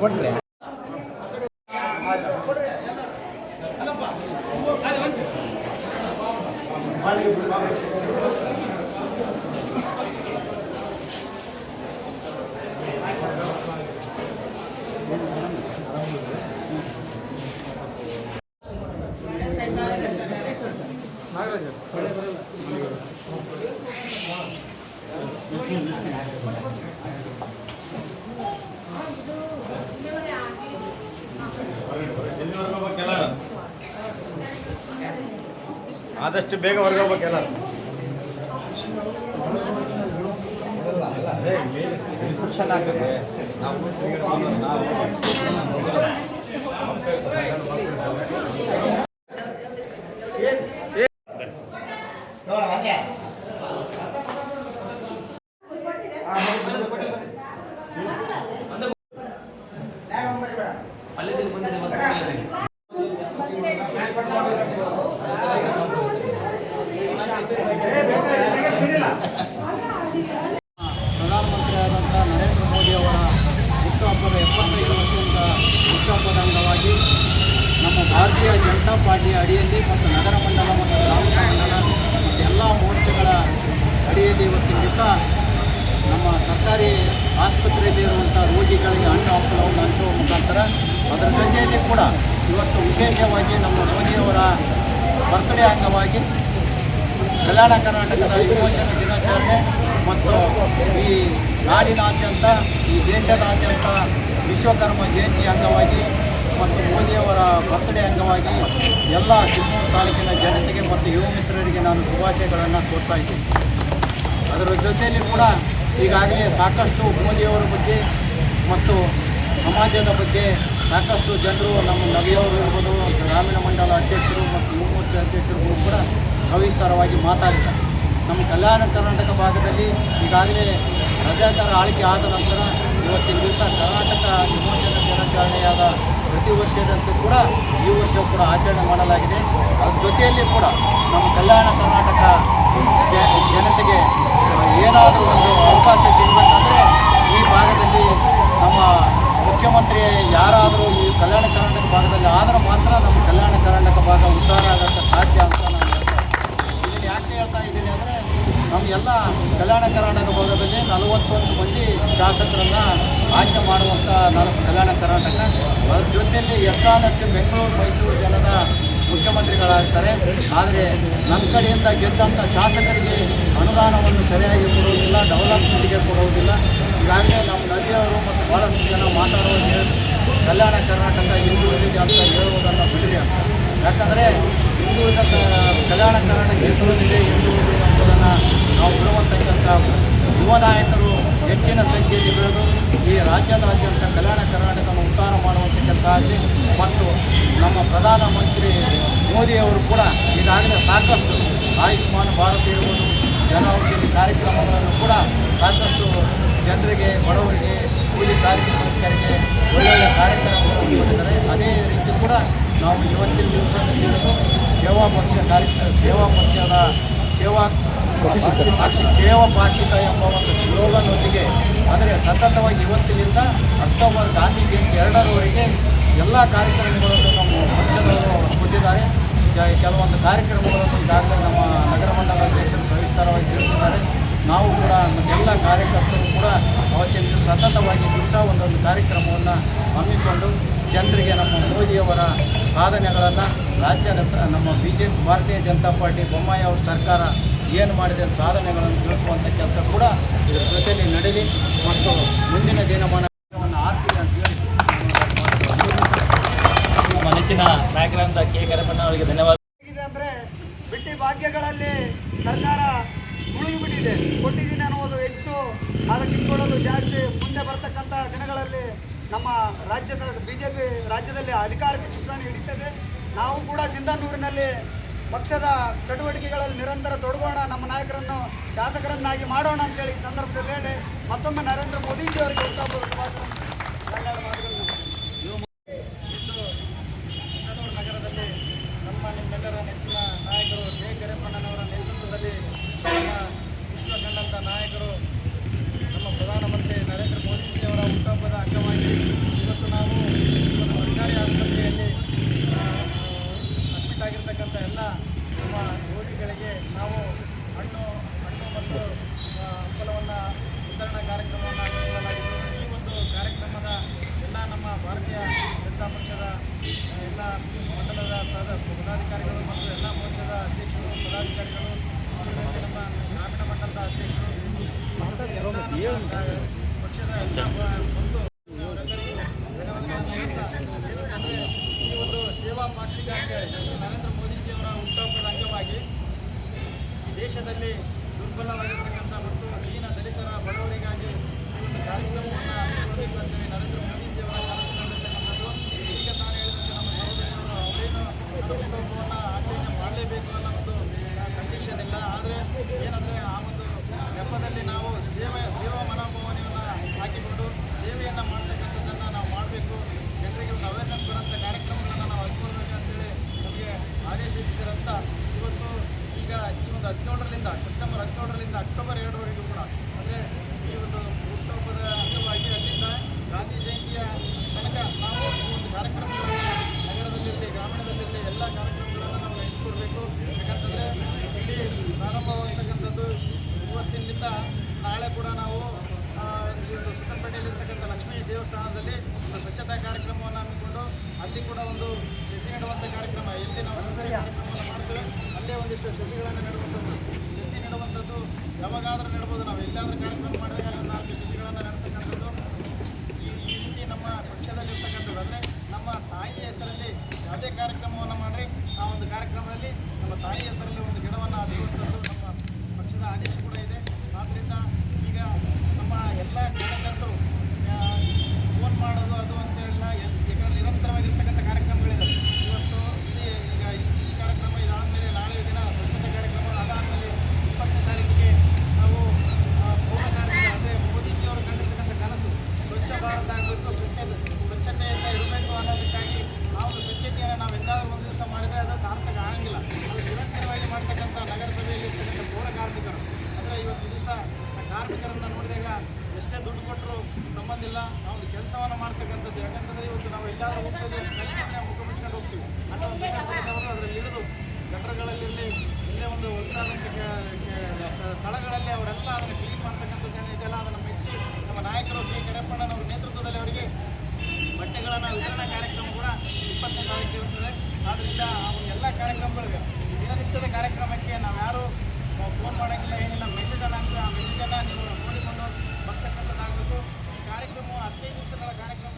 Vẫn. ಆದಷ್ಟು ಬೇಗ ಹೊರಗೆ ಹೋಗ್ಬೇಕೆಲ್ಲ ಆಗುತ್ತೆ ಪ್ರಧಾನಮಂತ್ರಿಯಾದಂಥ ನರೇಂದ್ರ ಮೋದಿಯವರ ಹುಟ್ಟುಹಬ್ಬದ ಎಪ್ಪತ್ತೈದು ವರ್ಷದಿಂದ ಹುಟ್ಟುಹಬ್ಬದ ಅಂಗವಾಗಿ ನಮ್ಮ ಭಾರತೀಯ ಜನತಾ ಪಾರ್ಟಿಯ ಅಡಿಯಲ್ಲಿ ಮತ್ತು ನಗರ ಮಂಡಲ ಮತ್ತು ಗ್ರಾಮೀಣ ಮಂಡಲ ಮತ್ತು ಎಲ್ಲ ಮೋರ್ಚಾಗಳ ಅಡಿಯಲ್ಲಿ ಇವತ್ತಿನ ದಿವಸ ನಮ್ಮ ಸರ್ಕಾರಿ ಆಸ್ಪತ್ರೆಯಲ್ಲಿ ಇರುವಂಥ ರೋಗಿಗಳಿಗೆ ಹಣ್ಣು ಹಂಪಲವನ್ನು ಹಂಚುವ ಮುಖಾಂತರ ಅದರ ಜೊತೆಯಲ್ಲಿ ಕೂಡ ಇವತ್ತು ವಿಶೇಷವಾಗಿ ನಮ್ಮ ಮೋದಿಯವರ ಬರ್ತ್ಡೇ ಅಂಗವಾಗಿ ಕಲ್ಯಾಣ ಕರ್ನಾಟಕದ ಯುವಜನ ದಿನಾಚರಣೆ ಮತ್ತು ಈ ನಾಡಿನಾದ್ಯಂತ, ಈ ದೇಶದಾದ್ಯಂತ ವಿಶ್ವಕರ್ಮ ಜಯಂತಿ ಅಂಗವಾಗಿ ಮತ್ತು ಮೋದಿಯವರ ಬರ್ತ್ಡೇ ಅಂಗವಾಗಿ ಎಲ್ಲ ಚಿಕ್ಕಮೂರು ತಾಲೂಕಿನ ಜನತೆಗೆ ಮತ್ತು ಯುವ ಮಿತ್ರರಿಗೆ ನಾನು ಶುಭಾಶಯಗಳನ್ನು ಕೊಡ್ತಾ ಇದ್ದೀನಿ. ಅದರ ಜೊತೆಯಲ್ಲಿ ಕೂಡ ಈಗಾಗಲೇ ಸಾಕಷ್ಟು ಮೋದಿಯವರ ಬಗ್ಗೆ ಮತ್ತು ಸಮಾಜದ ಬಗ್ಗೆ ಸಾಕಷ್ಟು ಜನರು ನಮ್ಮ ನವಿಯವರು ಇರ್ಬೋದು, ಗ್ರಾಮೀಣ ಮಂಡಲ ಅಧ್ಯಕ್ಷರು ಮತ್ತು ಯುವ ಮೋರ್ಚಾ ಅಧ್ಯಕ್ಷರುಗಳು ಕೂಡ ಸವಿಸ್ತಾರವಾಗಿ ಮಾತಾಡಿದ್ದಾರೆ ನಮ್ಮ ಕಲ್ಯಾಣ ಕರ್ನಾಟಕ ಭಾಗದಲ್ಲಿ ಈಗಾಗಲೇ ರಜಾಕಾರ ಆಳ್ಕೆ ಆದ ನಂತರ ಇವತ್ತಿನ ದಿವಸ ಕರ್ನಾಟಕ ವಿಮೋಚನ ದಿನಾಚರಣೆಯಾದ ಪ್ರತಿ ವರ್ಷದಂತೂ ಕೂಡ ಈ ವರ್ಷ ಕೂಡ ಆಚರಣೆ ಮಾಡಲಾಗಿದೆ. ಅದ್ರ ಜೊತೆಯಲ್ಲಿ ಕೂಡ ನಮ್ಮ ಕಲ್ಯಾಣ ಕರ್ನಾಟಕ ಜನತೆಗೆ ಏನಾದರೂ ಒಂದು ಅವಕಾಶ ಸಿಗಬೇಕಂದ್ರೆ ಈ ಭಾಗದಲ್ಲಿ ನಮ್ಮ ಮುಖ್ಯಮಂತ್ರಿ ಯಾರಾದರೂ ಈ ಕಲ್ಯಾಣ ಕರ್ನಾಟಕ ಭಾಗದಲ್ಲಿ ಆದರೆ ಮಾತ್ರ ನಮ್ಮ ಕಲ್ಯಾಣ ಕರ್ನಾಟಕ ಭಾಗ ಉದ್ಧಾರ ಆಗೋಕ್ಕೆ ಸಾಧ್ಯ ಅಂತ ನಾನು ಹೇಳ್ತೇನೆ ಇದನ್ನು ಯಾಕೆ ಹೇಳ್ತಾ ಇದ್ದೀನಿ ಅಂದರೆ ನಮ್ಮ ಎಲ್ಲ ಕಲ್ಯಾಣ ಕರ್ನಾಟಕ ಭಾಗದಲ್ಲಿ ನಲವತ್ತೊಂದು ಮಂದಿ ಶಾಸಕರನ್ನು ಆಯ್ಕೆ ಮಾಡುವಂಥ ನಾಲ್ಕು ಕಲ್ಯಾಣ ಕರ್ನಾಟಕ. ಅದ್ರ ಜೊತೆಯಲ್ಲಿ ಹೆಚ್ಚಾದಷ್ಟು ಬೆಂಗಳೂರು ಮೈಸೂರು ಜನದ ಮುಖ್ಯಮಂತ್ರಿಗಳಾಗ್ತಾರೆ. ಆದರೆ ನಮ್ಮ ಕಡೆಯಿಂದ ಗೆದ್ದಂಥ ಶಾಸಕರಿಗೆ ಅನುದಾನವನ್ನು ಸರಿಯಾಗಿ ಕೊಡುವುದಿಲ್ಲ ಡೆವಲಪ್ಮೆಂಟ್ಗೆ ಕೊಡುವುದಿಲ್ಲ. ಈಗಾಗಲೇ ನಮ್ಮ ನದಿಯವರು ಮತ್ತು ಭಾಳಷ್ಟು ಜನ ಮಾತಾಡುವುದು ಕಲ್ಯಾಣ ಕರ್ನಾಟಕ ಹಿಂದುಳಿದಿದೆ ಅಂತ ಹೇಳುವುದನ್ನು ಬಿಡಲಿ ಅಂತ. ಯಾಕಂದರೆ ಹಿಂದುಳಿದ ಕಲ್ಯಾಣ ಕರ್ನಾಟಕ ಹಿಂದುಳಿದಿದೆ ಹಿಂದುಳಿದಿದೆ ಎಂಬುದನ್ನು ನಾವು ಬಿಡುವಂಥ ಕೆಲಸ. ಯುವ ನಾಯಕರು ಹೆಚ್ಚಿನ ಸಂಖ್ಯೆಯಲ್ಲಿ ಬೆಳೆದು ಈ ರಾಜ್ಯದಾದ್ಯಂತ ಕಲ್ಯಾಣ ಕರ್ನಾಟಕವನ್ನು ಉದ್ಧಾರ ಮಾಡುವಂಥ ಕೆಲಸ ಆಗಲಿ ಮತ್ತು ನಮ್ಮ ಪ್ರಧಾನಮಂತ್ರಿ ಮೋದಿಯವರು ಕೂಡ ಈಗಾಗಲೇ ಸಾಕಷ್ಟು ಆಯುಷ್ಮಾನ್ ಭಾರತ ಇರ್ಬೋದು, ಜನ ಔಷಧಿ ಕಾರ್ಯಕ್ರಮಗಳನ್ನು ಕೂಡ ಸಾಕಷ್ಟು ಜನರಿಗೆ, ಬಡವರಿಗೆ, ಕೂಲಿ ಕಾರ್ಯಕ್ರಮಕ್ಕೆ ಒಳ್ಳೊಳ್ಳೆ ಕಾರ್ಯಕ್ರಮಗಳನ್ನು ಮಾಡಿದ್ದಾರೆ ಅದೇ ರೀತಿ ಕೂಡ ನಾವು ಇವತ್ತಿನ ದಿವಸ ಸೇವಾ ಪಕ್ಷ ಕಾರ್ಯಕ್ರಮ ಸೇವಾ ಪಕ್ಷದ ಸೇವಾ ಸೇವಾ ಪಾಕ್ಷಿಕ ಎಂಬ ಒಂದು ಸ್ಲೋಗನ್ನೊಂದಿಗೆ ಅಂದರೆ ಸತತವಾಗಿ ಇವತ್ತಿನಿಂದ ಅಕ್ಟೋಬರ್ ಗಾಂಧಿ ಜಯಂತಿ ಎರಡರವರೆಗೆ ಎಲ್ಲ ಕಾರ್ಯಕ್ರಮಗಳನ್ನು ನಮ್ಮ ಪಕ್ಷದವರು ಕೊಟ್ಟಿದ್ದಾರೆ ಕೆಲವೊಂದು ಕಾರ್ಯಕ್ರಮಗಳನ್ನು ಈಗಾಗಲೇ ನಮ್ಮ ನಗರ ಮಂಡಲ ಅಧ್ಯಕ್ಷರು ಸವಿಸ್ತಾರವಾಗಿ ತಿಳಿಸಿದ್ದಾರೆ. ನಾವು ಕೂಡ ಎಲ್ಲ ಕಾರ್ಯಕರ್ತರು ಕೂಡ ಅವತ್ತಿನ ಸತತವಾಗಿ ದಿವಸ ಒಂದೊಂದು ಕಾರ್ಯಕ್ರಮವನ್ನು ಹಮ್ಮಿಕೊಂಡು, ಜನರಿಗೆ ನಮ್ಮ ಮೋದಿಯವರ ಸಾಧನೆಗಳನ್ನು ರಾಜ್ಯದ ಸ- ನಮ್ಮ ಬಿ ಜೆ ಪಿ ಭಾರತೀಯ ಜನತಾ ಪಾರ್ಟಿ ಬೊಮ್ಮಾಯಿ ಅವ್ರ ಸರ್ಕಾರ ಏನು ಮಾಡಿದೆ ಅಂತ ಸಾಧನೆಗಳನ್ನು ತಿಳಿಸುವಂಥ ಕೆಲಸ ಕೂಡ ಇದರ ಜೊತೆಯಲ್ಲಿ ನಡೀಲಿ ಮತ್ತು ಮುಂದಿನ ದಿನಮಾನ ನೆಚ್ಚಿನ ನಾಯಕರಾದ ಕೆ ಕರಪಣ್ಣ ಅವರಿಗೆ ಧನ್ಯವಾದ. ಅಂದರೆ ಬಿಟ್ಟಿ ಭಾಗ್ಯಗಳಲ್ಲಿ ಸರ್ಕಾರ ಮುಳುಗಿಬಿಟ್ಟಿದೆ. ಕೊಟ್ಟಿದ್ದೀನಿ ಅನ್ನೋದು ಹೆಚ್ಚು ಅದಕ್ಕೆ ಇಟ್ಕೊಳ್ಳೋದು ಜಾಸ್ತಿ. ಮುಂದೆ ಬರ್ತಕ್ಕಂಥ ದಿನಗಳಲ್ಲಿ ನಮ್ಮ ರಾಜ್ಯ ಸರ್ ಬಿ ಜೆ ಪಿ ರಾಜ್ಯದಲ್ಲಿ ಅಧಿಕಾರಕ್ಕೆ ಚುಕ್ಕಾಣಿ ಹಿಡಿತದೆ. ನಾವು ಕೂಡ ಸಿಂಧನೂರಿನಲ್ಲಿ ಪಕ್ಷದ ಚಟುವಟಿಕೆಗಳಲ್ಲಿ ನಿರಂತರ ತೊಡಗೋಣ, ನಮ್ಮ ನಾಯಕರನ್ನು ಶಾಸಕರನ್ನಾಗಿ ಮಾಡೋಣ ಅಂತೇಳಿ ಈ ಸಂದರ್ಭದಲ್ಲಿ ಹೇಳಿ ಮತ್ತೊಮ್ಮೆ ನರೇಂದ್ರ ಮೋದಿಜಿ ಅವರಿಗೆ ಹುಟ್ಟುಹಬ್ಬದ ಪದಾಧಿಕಾರಿಗಳು ಮತ್ತು ಎಲ್ಲ ಮೋರ್ಚಾದ ಅಧ್ಯಕ್ಷರು, ಪದಾಧಿಕಾರಿಗಳು ನಮ್ಮ ಗ್ರಾಮೀಣ ಮಟ್ಟದ ಅಧ್ಯಕ್ಷರು ಪಕ್ಷದ ಒಂದು ಈ ಒಂದು ಸೇವಾ ಮಾಕ್ಷಿಗಾಗಿ ನರೇಂದ್ರ ಮೋದಿಜಿಯವರ ಹುಟ್ಟುಹಬ್ಬದ ಅಂಗವಾಗಿ ದೇಶದಲ್ಲಿ ದುರ್ಬಲವಾಗಿರ್ತಕ್ಕಂಥ ಮತ್ತು ಹೀನ ದಲಿತರ ಬಡವರಿಗಾಗಿ ಈ ಒಂದು ಕಾರ್ಯಕ್ರಮವನ್ನು ಹಮ್ಮಿಕೊಂಡಿರುವಂತೆ ನರೇಂದ್ರ ಮೋದಿಜಿಯವರ ಆಚರಣೆ ಮಾಡಲೇಬೇಕು ಅನ್ನೋ ಒಂದು ಕಂಡೀಷನ್ ಇಲ್ಲ. ಆದರೆ ಏನಂದರೆ ಆ ಒಂದು ನೆಪದಲ್ಲಿ ನಾವು ಸೇವೆ ಸೇವಾ ಮನೋಭಾವನೆಯನ್ನು ಹಾಕಿಕೊಂಡು ಸೇವೆಯನ್ನು ಮಾಡ್ತಕ್ಕಂಥದ್ದನ್ನು ನಾವು ಮಾಡಬೇಕು ಜನರಿಗೆ ಒಂದು ಅವೇರ್ನೆಸ್ ಬರೋಂಥ ಕಾರ್ಯಕ್ರಮಗಳನ್ನು ನಾವು ಹಮ್ಮಿಕೊಳ್ಬೇಕು ಅಂತೇಳಿ ನಮಗೆ ಆದೇಶಿಸಿದ್ರಂತ ಇವತ್ತು ಈಗ ಈ ಒಂದು ಹದಿನೇಳರಿಂದ ಸೆಪ್ಟೆಂಬರ್ ಹದಿನೇಳರಿಂದ ಅಕ್ಟೋಬರ್ ಎರಡರವರೆಗೂ ಕೂಡ ಅಂದರೆ ಈ ಒಂದು ಹುಟ್ಟುಹಬ್ಬದ ಅಂಗವಾಗಿ ಅಲ್ಲಿಂದ ಗಾಂಧಿ ಜಯಂತಿಯ ತನಕ ನಾವು ಈ ಒಂದು ಕಾರ್ಯಕ್ರಮಗಳನ್ನು ನಗರದಲ್ಲಿರಲಿ ಗ್ರಾಮೀಣದಲ್ಲಿರಲಿ ಎಲ್ಲ ಕಾರ್ಯಕ್ರಮಗಳನ್ನು ನಾವು ನಡೆಸಿಕೊಡ್ಬೇಕು ಯಾಕಂತಂದರೆ ಇಲ್ಲಿ ಪ್ರಾರಂಭವಾಗ್ತಕ್ಕಂಥದ್ದು ಇವತ್ತಿನಿಂದ ನಾಳೆ ಕೂಡ ನಾವು ಆ, ಈ ಒಂದು ಸುತ್ತಪೇಟೆಯಲ್ಲಿರ್ತಕ್ಕಂಥ ಲಕ್ಷ್ಮೀ ದೇವಸ್ಥಾನದಲ್ಲಿ ಒಂದು ಸ್ವಚ್ಛತಾ ಕಾರ್ಯಕ್ರಮವನ್ನು ಹಮ್ಮಿಕೊಂಡು ಅಲ್ಲಿ ಕೂಡ ಒಂದು ಸಸಿ ನೆಡುವಂಥ ಕಾರ್ಯಕ್ರಮ. ಎಲ್ಲಿ ನಾವು ಮಾಡ್ತೇವೆ ಅಲ್ಲೇ ಒಂದಿಷ್ಟು ಸಸಿಗಳನ್ನು ನೆಡುವಂಥದ್ದು. ಸಸಿ ನೆಡುವಂಥದ್ದು ಯಾವಾಗಾದರೂ ನೆಡ್ಬೋದು. ನಾವು ಎಲ್ಲಾದರೂ ಕಾರ್ಯಕ್ರಮ ಮಾಡಿದಾಗ ಒಂದು ನಾಲ್ಕು ಸಸಿಗಳನ್ನು ನೆಡ್ತಕ್ಕಂಥದ್ದು. ಈ ಈ ರೀತಿ ನಮ್ಮ ಪಕ್ಷದಲ್ಲಿರ್ತಕ್ಕಂಥದ್ದು. ಅಂದರೆ ನಮ್ಮ ತಾಯಿಯ ಹೆಸರಲ್ಲಿ ಯಾವುದೇ ಕಾರ್ಯಕ್ರಮವನ್ನು ಮಾಡಿ ಆ ಒಂದು ಕಾರ್ಯಕ್ರಮದಲ್ಲಿ ನಮ್ಮ ತಾಯಿಯ ಹೆಸರಲ್ಲಿ ಒಂದು ಗಿಡವನ್ನು ಹಚ್ಚುವಂಥದ್ದು ನಮ್ಮ ಪಕ್ಷದ ಆದೇಶ ಕೂಡ ಇದೆ. ಆದ್ದರಿಂದ ಈಗ ನಮ್ಮ ಎಲ್ಲ ಎಲ್ಲ ಕಾರ್ಯಕ್ರಮ ಕೂಡ ಇಪ್ಪತ್ತನೇ ತಾರೀಕು ಇರುತ್ತದೆ ಆದ್ದರಿಂದ ಅವನ ಎಲ್ಲ ಕಾರ್ಯಕ್ರಮಗಳಿಗೆ ದಿನನಿತ್ಯದ ಕಾರ್ಯಕ್ರಮಕ್ಕೆ ನಾವು ಯಾರು ಫೋನ್ ಮಾಡೋಕ್ಕಿಲ್ಲ ಏನಿಲ್ಲ ಮೆಸೇಜನ್ನು ಅಂತ ಆ ಮೆಸೇಜನ್ನು ನೀವು ನೋಡಿಕೊಂಡು ಬರ್ತಕ್ಕಂಥದ್ದಾಗಬೇಕು. ಈ ಕಾರ್ಯಕ್ರಮವು ಹದಿನೈದು ದಿವಸಗಳ ಕಾರ್ಯಕ್ರಮ